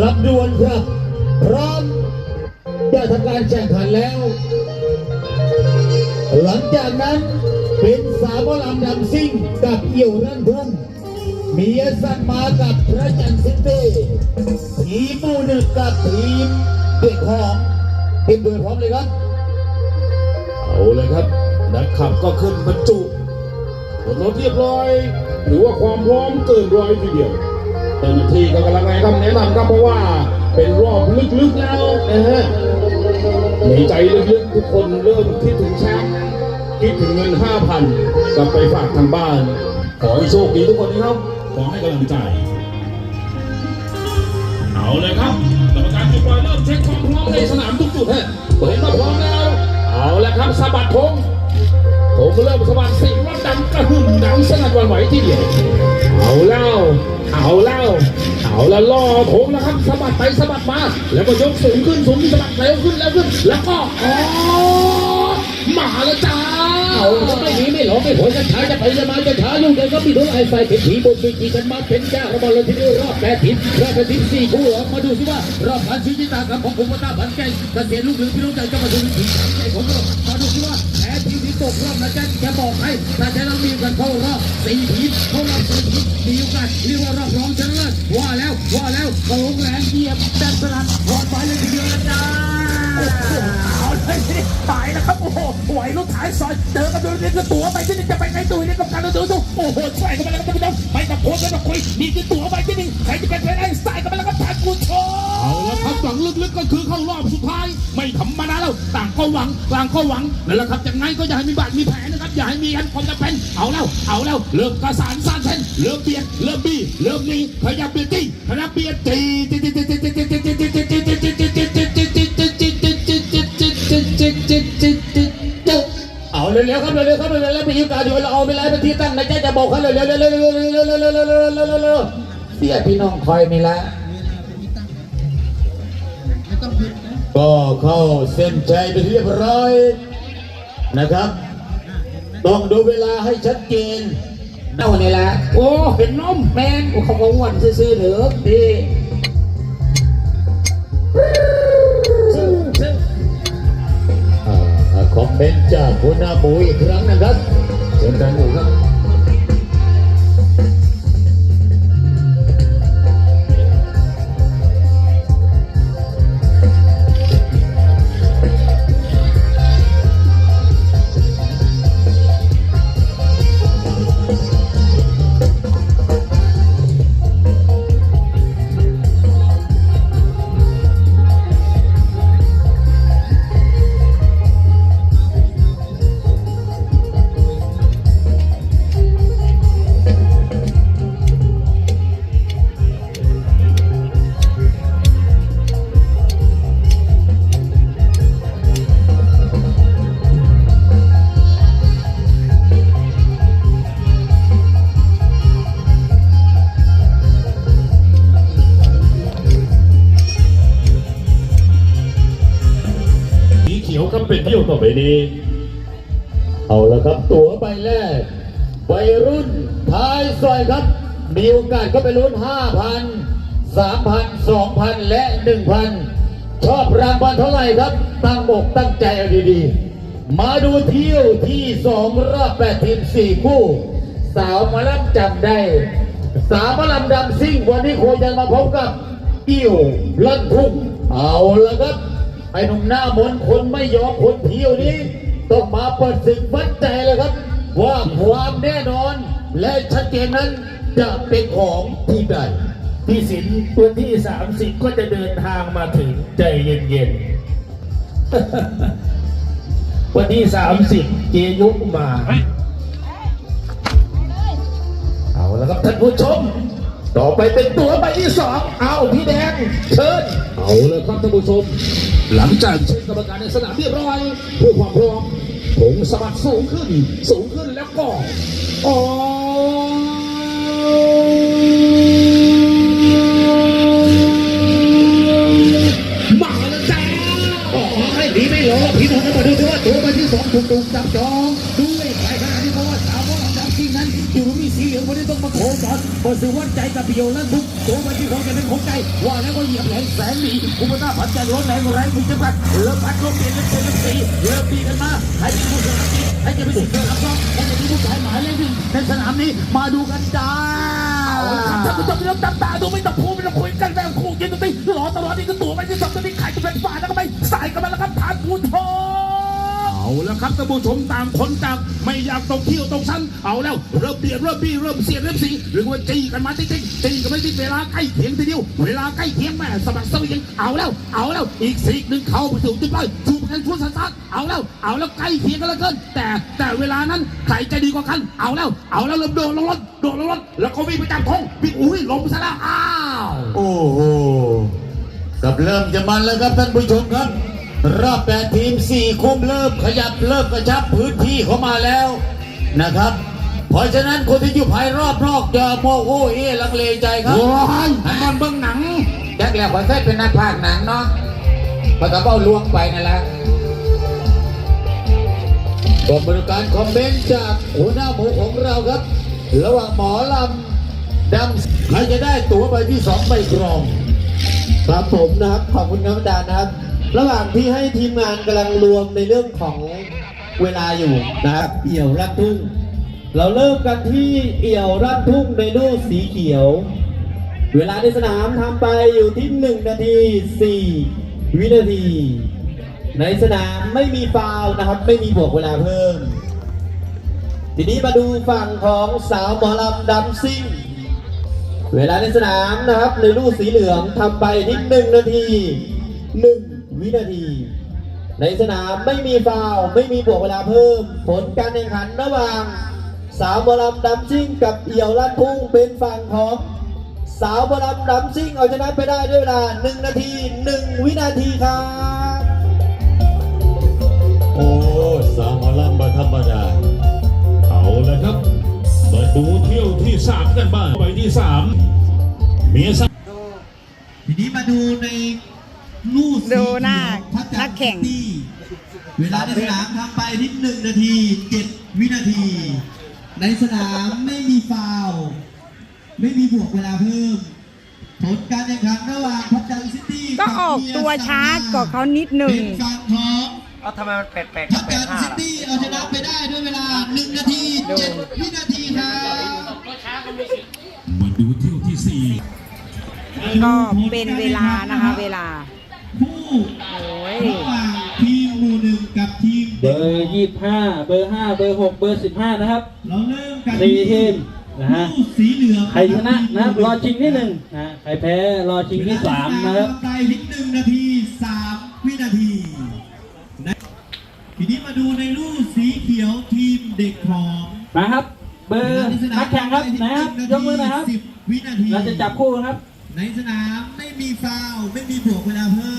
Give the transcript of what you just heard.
ลำดวนครับ พร้อมจะทำการแข่งขันแล้ว หลังจากนั้นเป็นสาวลำดำซิ่งกับเอี่ยวนั่นทุ่งมียสันมากับพระจันทร์ซิตี้ทีมมูนึ่งกับทีมเด็กหอมทีมเดือพร้อมเลยครับ เอาเลยครับนักขับก็ขึ้นบรรจุรถเรียบร้อย หรือว่าความพร้อมเกินร้อยทีเดียว เจ้าหน้าที่ก็กำลังไงครับแนะนำครับเพราะว่าเป็นรอบลึกๆแล้วนะฮะในใจลึกๆทุกคนเริ่มคิดถึงแชมป์คิดถึงเงิน5,000กลับไปฝากทางบ้าน ขอให้โชคดีทุกคนนะครับขอให้กำลังใจ เอาเลยครับ แล้วล่อธงแล้วครับสะบัดไปสะบัดมา แล้วก็ยกสูงขึ้นสูงสะบัดเร็วขึ้นแล้วขึ้น แล้วก็อ๋อมาแล้วจ้าเอาไม่หนีไม่หลงไม่โหยกันช้าจะไปจะมาจะช้ายุ่งกันก็มีทุกไอ้ไฟเป็นผีบนเป็นจีกันมาเป็นเจ้าระบอลทีเดียวรอบแปดทีมรอบแปดทีมสี่คู่ออกมาดูสิว่ารอบพันชีวิตากับของผมวัตาพันแก่เกษตรลูกหนึ่งพี่น้องใจจะมาดูทีใจของเรามาดูสิว่า ทีมที่ตกรอบนะจ๊ะจะบอกให้ถ้าจะต้องมีกันเข้ารอบสี่ทีมเข้ารอบสี่ทีมมีโอกาสเรียกว่ารอบรองชนะเลิศว่าแล้วว่าแล้วโกงแรงเยียบแดนสลัดพอดไปเลยทีเดียวนะจ๊ะเอาเลยสิตายนะครับโอ้โหไหวรถถ่ายซอยเจอกันโดูนี่คือตั๋วไปที่นี่จะไปไหนตัวนี่กับการดูดูโอ้โหช่วยกันไปแล้วครับท่านผู้ชมไปกับโค้ชไปกับคุยนี่คือตั๋วไปที่ รรมดาแล้วต่างก็หวังต่างก็หวังนั่นแหละครับจากนั้นก็อย่าให้มีบาดมีแผลนะครับอย่าให้มีอันความจำเป็นเอาแล้วเอาแล้วเริ่มกระสานสานเส้นเริ่มเบียดเริ่มบี้เริ่มนีพยายามเบียดตีพยายามเบียดตีตีตีตีตีตีตีตีตีตีตีตีตีตีตีตีตีตีเอาเร็วๆครับเร็วๆครับเร็วๆแล้วมีโอกาสอยู่เราเอาไปแล้วเป็นที่ตั้งในใจจะบอกเขาเร็วๆเร็วๆเร็วๆเร็วๆเร็วๆเร็วๆเร็วๆเร็วๆเร็วๆเร็วๆเร็วๆเสียพี่น้องคอยมีละ ก็เข้าเส้นชัยไปนที่เรียบร้อยนะครับ ต้องดูเวลาให้ชัดเจนเอานี่แหละโอ้เห็นนมแม่งเขาก็อ้วนซื่อๆเด้อดีอ่าคอมเมนต์จากคุณอาหมูอีกครั้งนะครับเชิญท่านหมูครับ ต่อไปนี้ เอาละครับตั๋วใบแรกวัยรุ่นท้ายซอยครับ มีโอกาสก็ไปลุ้น 5,000 3,000 2,000 และ 1,000 ชอบรางวัลเท่าไหร่ครับ ตั้งอกตั้งใจเอาดีๆ มาดูเที่ยวที่สองรอบแปดทีมสี่คู่ สาวมาลับจำได้ สาวมาลำดำซิ่ง วันนี้โคจะมาพบกับ อิ่วลั่นทุ่งเอาละครับ ไอ้หนุ่มหน้ามนต์คนไม่ยอมคนเที่ยวนี้ต้องมาเปิดศึกวัดใจเลยครับ ว่าความแน่นอน และชัดเจนนั้นจะเป็นของทีมใดพี่สินวันที่ 30 ก็จะเดินทางมาถึงใจเย็นๆ วันที่ 30 เจยุมา เอาแล้วครับท่านผู้ชม ต่อไปเป็นตัวใบที่สอง เอาพี่แดง เชิญ เอาเลยครับท่านผู้ชม หลังจากเช็คกรรมการในสนามเรียบร้อยเพื่อความพร้อมผมสะบัดสูงขึ้น สูงขึ้นแล้วก็อ๋อ ว่าจับจริงนั้นอยู่สีเหลืองวันนี้ต้องมาโคจรเปิดสื่อวัดใจกับเบี่ยวและทุกตัวใบที่สองจะเป็นของใจ ว่าแล้วก็เหยียบแหลงแสนดีอุปตาผันใจร้อนแรงแรงมีจังหวัดเริ่มพัดลมเปลี่ยนเริ่มเปลี่ยนเริ่มตีเริ่มตีกันมาใครเป็นผู้ชนะใครจะเป็นผู้ชนะรับใครจะเป็นผู้ชายหมายเลขหนึ่งในสนามนี้มาดูกันจ้าท่านผู้ชมที่รับตาดูไม่ต้องพูดไม่ต้องคุยกันแม่คู่ยืนตรงนี้รอตลอดนี่ก็ตัวไม่ที่สองตัวนี้ขายจะเป็นฝ่าแล้วก็ไปใส่กันมาแล้วครับท่านผู้ชมเอ แล้วครับท่านผู้ชมต่างคนต่างไม่อยากตกเที่ยวตกชั้นเอาแล้วเริ่มเบียดเริ่มบี้เริ่มเสียดเริ่มสีหรือว่าจีกันมาจริงๆจี้กันไม่ติดเวลาใกล้เคียงทีเดียวเวลาใกล้เคียงแม่สบัดสะเวียงเอาแล้ว เอาแล้วอีกสีกหนึ่งเข้าไปสู่จุดเลยถูกกันชุดสัสๆเอาแล้วเอาแล้วใกล้เคียงกันลือเกิน แต่แต่เวลานั้นใครจะดีกว่ากันเอาแล้ว เอาแล้วเริ่มโดดลงรถโดดลงรถแล้วก็วิ่งไปจับธงวิ่งอุ้ยลงซะแล้วอ้าวโอ้โหกับเริ่มจะมันแล้วครับท่านผู้ชมครับ รอบแปดทีมสี่คุมเริ่มขยับเริ่มกระชับพื้นที่เข้ามาแล้วนะครับ เพราะฉะนั้นคนที่อยู่ภายรอบนอกอย่าโมโหเอลังเลใจครับโอ้ยอันนั้นเบื้องหนังแจ็คแหลกผมเคยเป็นนักพากย์หนังเนาะพอกระเป๋าลวงไปนั่นแหละกองบริการคอมเมนต์จากหัวหน้าหมูของเราครับ ระหว่างหมอลำดำใครจะได้ตั๋วใบที่สองใบกรองครับผมนะครับ ขอบคุณครับอาจารย์นะครับ ระหว่างที่ให้ทีมงานกำลังรวมในเรื่องของเวลาอยู่นะครับ เอี่ยวรัดทุ่ง เราเริ่มกันที่เอี่ยวรัดทุ่งในลูกสีเขียว เวลาในสนามทำไปอยู่ที่ 1 นาที 4 วินาที ในสนามไม่มีฟาวนะครับ ไม่มีบวกเวลาเพิ่ม ทีนี้มาดูฝั่งของสาวหมอลำดำซิ่ง เวลาในสนามนะครับในลูกสีเหลืองทำไปที่หนึ่งนาทีหนึ่ง วินาที ในสนามไม่มีฟาวล์ไม่มีบวกเวลาเพิ่ม ผลการแข่งขันระหว่าง สาวบอลำดำซิ่งกับเอี่ยวลัดทุ่งเป็นฝั่งของสาวบอลำดำซิ่งเอาชนะไปได้ด้วยเวลาหนึ่งนาทีหนึ่งวินาทีครับโอ้สาวหมอลำบธรรมดาเอาเลยครับมาดูเที่ยวที่สามกันบ้างไปที่สามเมียสทีนี้มาดูใน ลูกสีดูหน้าเขียวพัฒนักแข่งซิตี้เวลาในสนามทำไปที่หนึ่งนาทีเจ็ดวินาที ในสนามไม่มีฟาวล์ไม่มีบวกเวลาเพิ่ม ผลการแข่งขันระหว่างพัฒจันทร์ซิตี้ก็ออกตัวช้ากว่าเขานิดหนึ่ง เป็นฝั่งของ เอาทำไมมันแปลกๆพักับฒแปลจักนทห้าร์ซิล่ะตี้เอาชนะไปได้ด้วยเวลาหนึ่งนาทีเจ็ดวินาทีครับมาดูเที่ยวที่สี่ก็เป็นเวลานะคะ เวลาคู่โอ้ย ระหว่างทีมหมู่หนึ่งกับทีมเบอร์ยี่ห้าเบอร์ห้าเบอร์หกเบอร์สิบห้านะครับเราเริ่มกันสี่ทีมนะฮะคู่สีเหลืองใครชนะนะครับรอชิงที่หนึ่งนะใครแพ้รอชิงที่สามนะครับไปที่หนึ่งนาทีสามวินาทีนะทีนี้มาดูในลูกสีเขียวทีมเด็กของมาครับเบอร์นักแข่งครับนะครับยกมือหนะครับสิบวินาทีเราจะจับคู่นะครับ ในสนามไม่มีฟาวล์ไม่มีบวกเวลาเพิ่ม